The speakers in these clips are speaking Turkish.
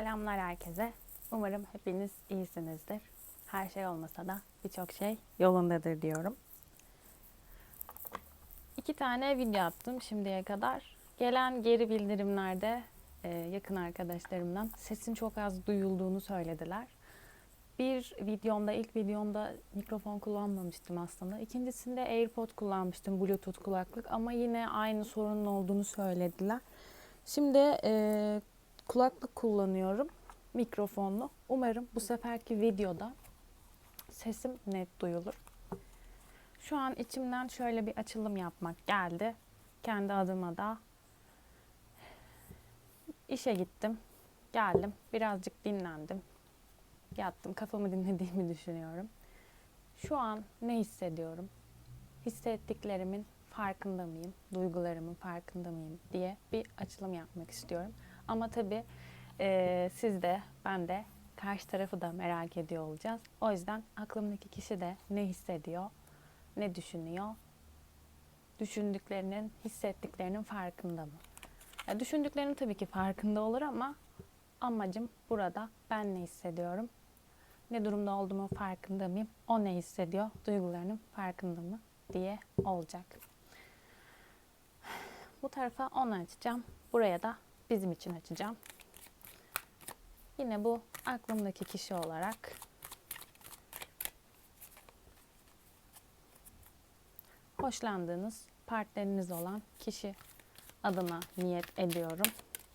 Selamlar herkese. Umarım hepiniz iyisinizdir. Her şey olmasa da birçok şey yolundadır diyorum. İki tane video attım şimdiye kadar. Gelen geri bildirimlerde e, yakın arkadaşlarımdan sesin çok az duyulduğunu söylediler. Bir videomda, ilk videomda mikrofon kullanmamıştım aslında. İkincisinde AirPod kullanmıştım, Bluetooth kulaklık ama yine aynı sorunun olduğunu söylediler. Şimdi e, kulaklık kullanıyorum, mikrofonlu. Umarım bu seferki videoda sesim net duyulur. Şu an içimden şöyle bir açılım yapmak geldi. Kendi adıma da işe gittim, geldim, birazcık dinlendim, yattım, kafamı dinlediğimi düşünüyorum. Şu an ne hissediyorum? Hissettiklerimin farkında mıyım? Duygularımın farkında mıyım diye bir açılım yapmak istiyorum. Ama tabii e, siz de ben de karşı tarafı da merak ediyor olacağız. O yüzden aklımdaki kişi de ne hissediyor, ne düşünüyor, düşündüklerinin, hissettiklerinin farkında mı? Ya düşündüklerinin tabii ki farkında olur ama amacım burada ben ne hissediyorum, ne durumda olduğumun farkında mıyım, o ne hissediyor, duygularının farkında mı diye olacak. Bu tarafa onu açacağım. Buraya da bizim için açacağım. Yine bu aklımdaki kişi olarak hoşlandığınız partneriniz olan kişi adına niyet ediyorum.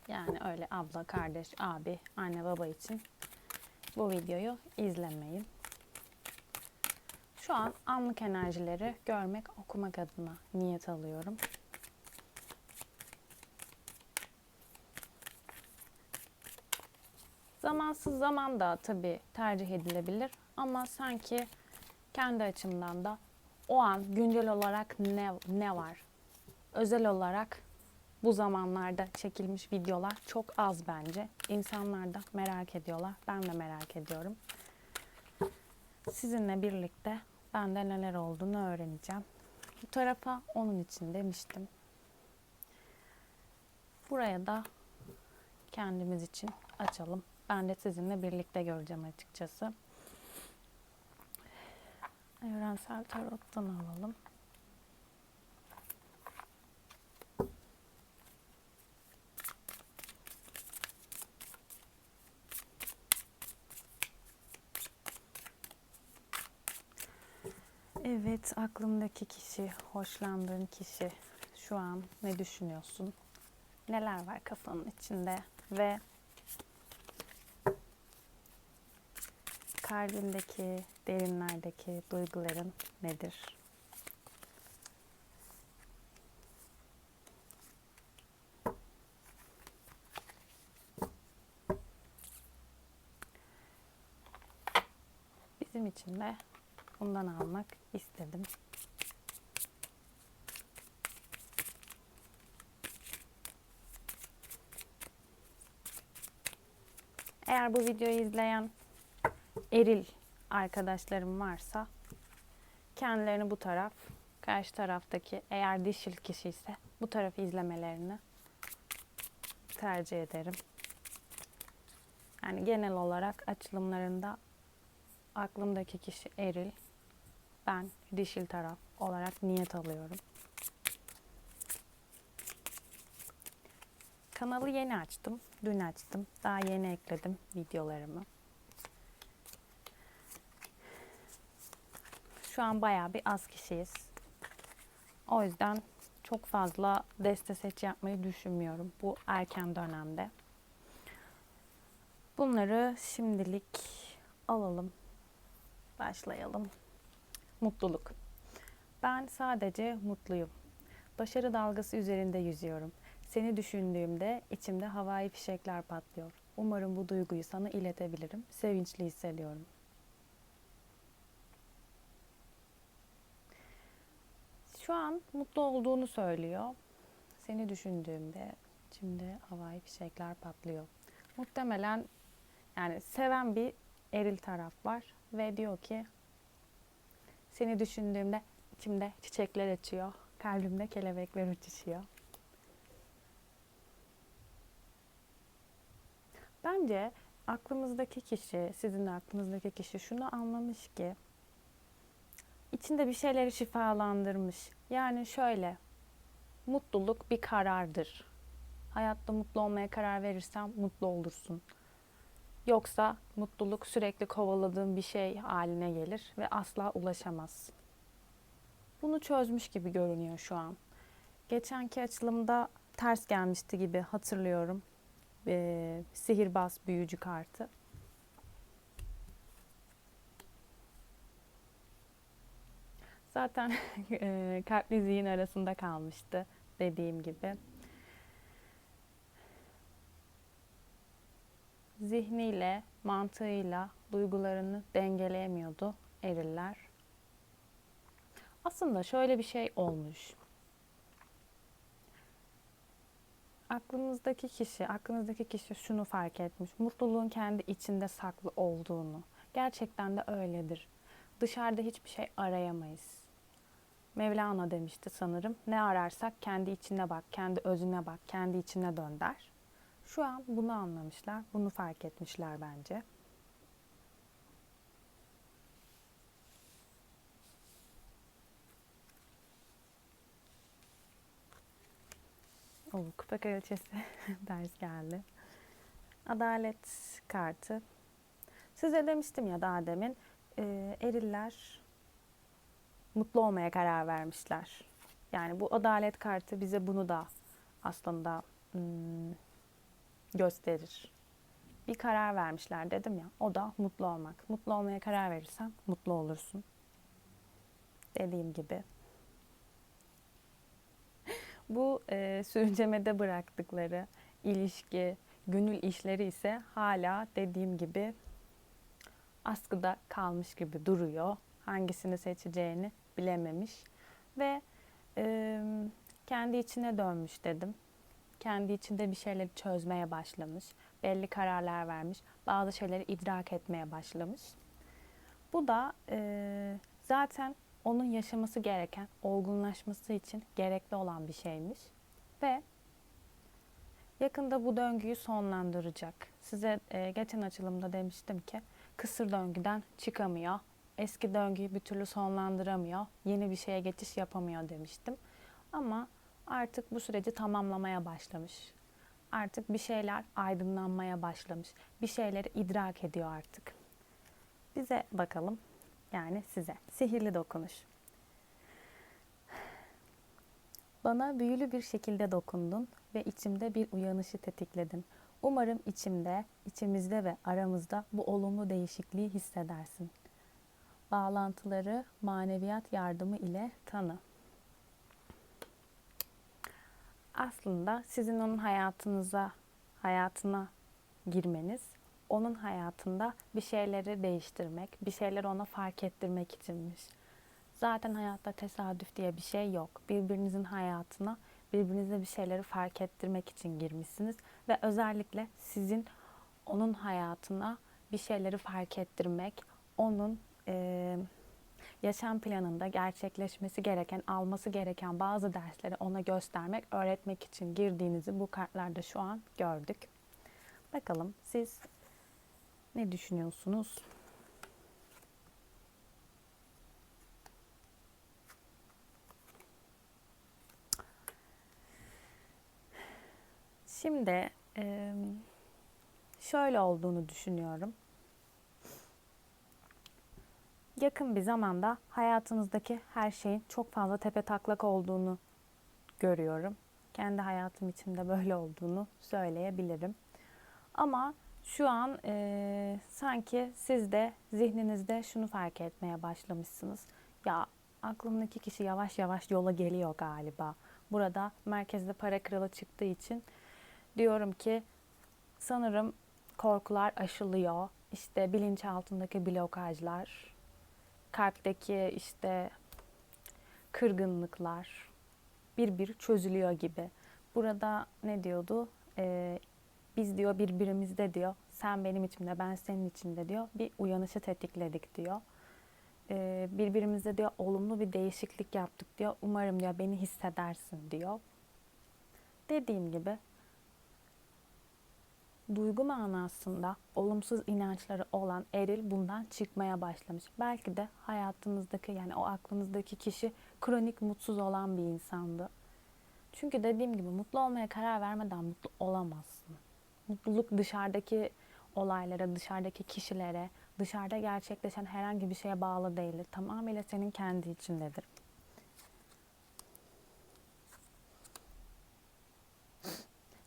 Yani öyle abla, kardeş, abi, anne, baba için bu videoyu izlemeyin. Şu an anlık enerjileri görmek, okumak adına niyet alıyorum. Zamansız zaman da tabii tercih edilebilir ama sanki kendi açımdan da o an güncel olarak ne ne var? Özel olarak bu zamanlarda çekilmiş videolar çok az bence. İnsanlar da merak ediyorlar. Ben de merak ediyorum. Sizinle birlikte ben de neler olduğunu öğreneceğim. Bu tarafa onun için demiştim. Buraya da kendimiz için açalım. Ben de sizinle birlikte göreceğim açıkçası. Evrensel Tarot'tan alalım. Evet, aklımdaki kişi, hoşlandığın kişi şu an ne düşünüyorsun? Neler var kafanın içinde ve kalbindeki, derinlerdeki duyguların nedir? Bizim için de bundan almak istedim. Eğer bu videoyu izleyen eril arkadaşlarım varsa kendilerini bu taraf, karşı taraftaki eğer dişil kişi ise bu tarafı izlemelerini tercih ederim. Yani genel olarak açılımlarında aklımdaki kişi eril, ben dişil taraf olarak niyet alıyorum. Kanalı yeni açtım, dün açtım. Daha yeni ekledim videolarımı. Şu an bayağı bir az kişiyiz. O yüzden çok fazla deste seç yapmayı düşünmüyorum bu erken dönemde. Bunları şimdilik alalım. Başlayalım. Mutluluk. Ben sadece mutluyum. Başarı dalgası üzerinde yüzüyorum. Seni düşündüğümde içimde havai fişekler patlıyor. Umarım bu duyguyu sana iletebilirim. Sevinçli hissediyorum. Şu an mutlu olduğunu söylüyor. Seni düşündüğümde içimde havai fişekler patlıyor. Muhtemelen yani seven bir eril taraf var ve diyor ki seni düşündüğümde içimde çiçekler açıyor, kalbimde kelebekler uçuşuyor. Bence aklımızdaki kişi, sizin aklınızdaki kişi şunu anlamış ki içinde bir şeyleri şifalandırmış. Yani şöyle, mutluluk bir karardır. Hayatta mutlu olmaya karar verirsen mutlu olursun. Yoksa mutluluk sürekli kovaladığın bir şey haline gelir ve asla ulaşamazsın. Bunu çözmüş gibi görünüyor şu an. Geçenki açılımda ters gelmişti gibi hatırlıyorum. Ee, sihirbaz büyücü kartı. Zaten e, kalpli zihin arasında kalmıştı dediğim gibi. Zihniyle, mantığıyla duygularını dengeleyemiyordu eriller. Aslında şöyle bir şey olmuş. Aklınızdaki kişi, aklınızdaki kişi şunu fark etmiş. Mutluluğun kendi içinde saklı olduğunu. Gerçekten de öyledir. Dışarıda hiçbir şey arayamayız. Mevlana demişti sanırım. Ne ararsak kendi içine bak, kendi özüne bak, kendi içine dön der. Şu an bunu anlamışlar, bunu fark etmişler bence. Oo, kupa kraliçesi ders geldi. Adalet kartı. Size demiştim ya daha demin e, eriller mutlu olmaya karar vermişler. Yani bu adalet kartı bize bunu da aslında hmm, gösterir. Bir karar vermişler dedim ya. O da mutlu olmak. Mutlu olmaya karar verirsen mutlu olursun. Dediğim gibi. Bu e, sürüncemede bıraktıkları ilişki, gönül işleri ise hala dediğim gibi askıda kalmış gibi duruyor. Hangisini seçeceğini bilememiş ve e, kendi içine dönmüş dedim. Kendi içinde bir şeyleri çözmeye başlamış, belli kararlar vermiş, bazı şeyleri idrak etmeye başlamış. Bu da e, zaten onun yaşaması gereken, olgunlaşması için gerekli olan bir şeymiş. Ve yakında bu döngüyü sonlandıracak. Size e, geçen açılımda demiştim ki kısır döngüden çıkamıyor. Eski döngüyü bir türlü sonlandıramıyor. Yeni bir şeye geçiş yapamıyor demiştim. Ama artık bu süreci tamamlamaya başlamış. Artık bir şeyler aydınlanmaya başlamış. Bir şeyleri idrak ediyor artık. Bize bakalım yani size. Sihirli dokunuş. Bana büyülü bir şekilde dokundun ve içimde bir uyanışı tetikledin. Umarım içimde, içimizde ve aramızda bu olumlu değişikliği hissedersin. Bağlantıları maneviyat yardımı ile tanı. Aslında sizin onun hayatınıza, hayatına girmeniz onun hayatında bir şeyleri değiştirmek, bir şeyleri ona fark ettirmek içinmiş. Zaten hayatta tesadüf diye bir şey yok. Birbirinizin hayatına, birbirinize bir şeyleri fark ettirmek için girmişsiniz ve özellikle sizin onun hayatına bir şeyleri fark ettirmek, onun e, yaşam planında gerçekleşmesi gereken, alması gereken bazı dersleri ona göstermek, öğretmek için girdiğinizi bu kartlarda şu an gördük. Bakalım siz ne düşünüyorsunuz? Şimdi şöyle olduğunu düşünüyorum. Yakın bir zamanda hayatınızdaki her şeyin çok fazla tepe taklak olduğunu görüyorum. Kendi hayatım içinde böyle olduğunu söyleyebilirim. Ama şu an e, sanki siz de zihninizde şunu fark etmeye başlamışsınız. Ya aklımdaki kişi yavaş yavaş yola geliyor galiba. Burada merkezde para kralı çıktığı için diyorum ki sanırım korkular aşılıyor. İşte bilinçaltındaki blokajlar, kalpteki işte kırgınlıklar bir bir çözülüyor gibi. Burada ne diyordu? Ee, biz diyor birbirimizde diyor sen benim içimde ben senin içimde diyor bir uyanışı tetikledik diyor. Ee, birbirimizde diyor olumlu bir değişiklik yaptık diyor. Umarım diyor beni hissedersin diyor. Dediğim gibi duygu manasında olumsuz inançları olan eril bundan çıkmaya başlamış. Belki de hayatınızdaki yani o aklınızdaki kişi kronik mutsuz olan bir insandı. Çünkü dediğim gibi mutlu olmaya karar vermeden mutlu olamazsın. Mutluluk dışarıdaki olaylara, dışarıdaki kişilere, dışarıda gerçekleşen herhangi bir şeye bağlı değildir. Tamamıyla senin kendi içindedir.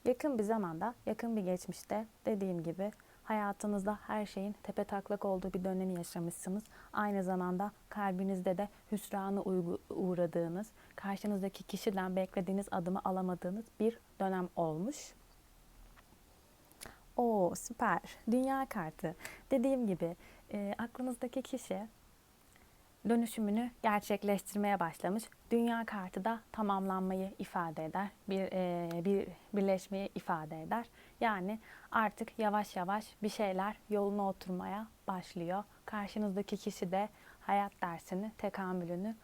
Yakın bir zamanda, yakın bir geçmişte dediğim gibi hayatınızda her şeyin tepe taklak olduğu bir dönemi yaşamışsınız. Aynı zamanda kalbinizde de hüsrana uğradığınız, karşınızdaki kişiden beklediğiniz adımı alamadığınız bir dönem olmuş. O süper. Dünya kartı. Dediğim gibi e, aklınızdaki kişi dönüşümünü gerçekleştirmeye başlamış. Dünya kartı da tamamlanmayı ifade eder. Bir e, bir birleşmeyi ifade eder. Yani artık yavaş yavaş bir şeyler yoluna oturmaya başlıyor. Karşınızdaki kişi de hayat dersini, tekamülünü,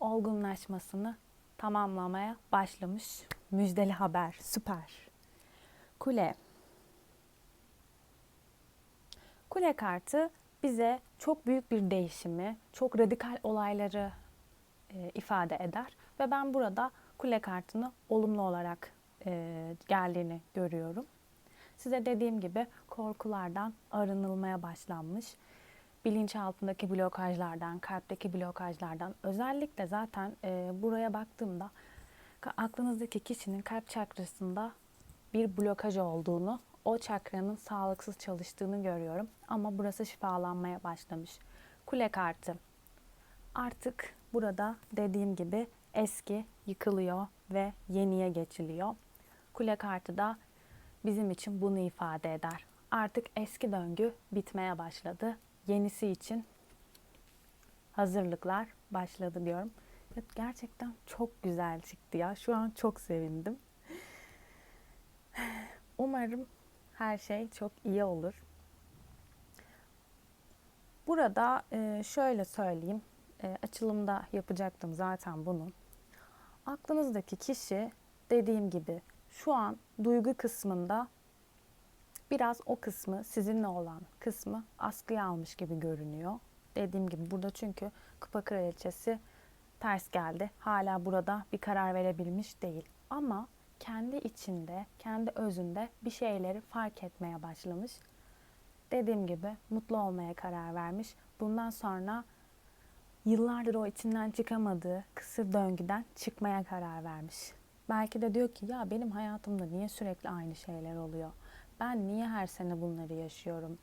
olgunlaşmasını tamamlamaya başlamış. Müjdeli haber. Süper. Kule. Kule kartı bize çok büyük bir değişimi, çok radikal olayları e, ifade eder ve ben burada kule kartını olumlu olarak e, geldiğini görüyorum. Size dediğim gibi korkulardan arınılmaya başlanmış. Bilinçaltındaki blokajlardan, kalpteki blokajlardan özellikle zaten e, buraya baktığımda aklınızdaki kişinin kalp çakrasında bir blokaj olduğunu, o çakranın sağlıksız çalıştığını görüyorum. Ama burası şifalanmaya başlamış. Kule kartı. Artık burada dediğim gibi eski yıkılıyor ve yeniye geçiliyor. Kule kartı da bizim için bunu ifade eder. Artık eski döngü bitmeye başladı. Yenisi için hazırlıklar başladı diyorum. Gerçekten çok güzel çıktı ya. Şu an çok sevindim. Umarım her şey çok iyi olur. Burada e, şöyle söyleyeyim. E, açılımda yapacaktım zaten bunu. Aklınızdaki kişi dediğim gibi şu an duygu kısmında biraz o kısmı sizinle olan kısmı askıya almış gibi görünüyor. Dediğim gibi burada çünkü kupa kraliçesi ters geldi. Hala burada bir karar verebilmiş değil. Ama kendi içinde, kendi özünde bir şeyleri fark etmeye başlamış. Dediğim gibi mutlu olmaya karar vermiş. Bundan sonra yıllardır o içinden çıkamadığı kısır döngüden çıkmaya karar vermiş. Belki de diyor ki ya benim hayatımda niye sürekli aynı şeyler oluyor? Ben niye her sene bunları yaşıyorum?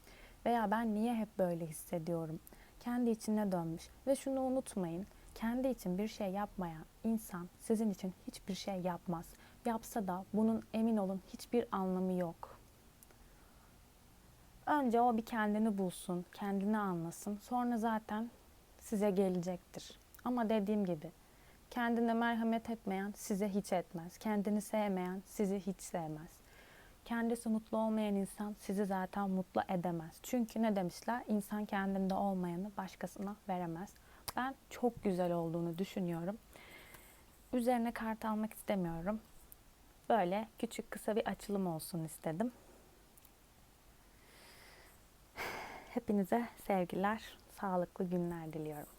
Veya ben niye hep böyle hissediyorum? Kendi içine dönmüş. Ve şunu unutmayın. Kendi için bir şey yapmayan insan sizin için hiçbir şey yapmaz. Yapsa da bunun emin olun hiçbir anlamı yok. Önce o bir kendini bulsun, kendini anlasın. Sonra zaten size gelecektir. Ama dediğim gibi kendine merhamet etmeyen size hiç etmez. Kendini sevmeyen sizi hiç sevmez. Kendisi mutlu olmayan insan sizi zaten mutlu edemez. Çünkü ne demişler? İnsan kendinde olmayanı başkasına veremez. Ben çok güzel olduğunu düşünüyorum. Üzerine kart almak istemiyorum. Böyle küçük kısa bir açılım olsun istedim. Hepinize sevgiler, sağlıklı günler diliyorum.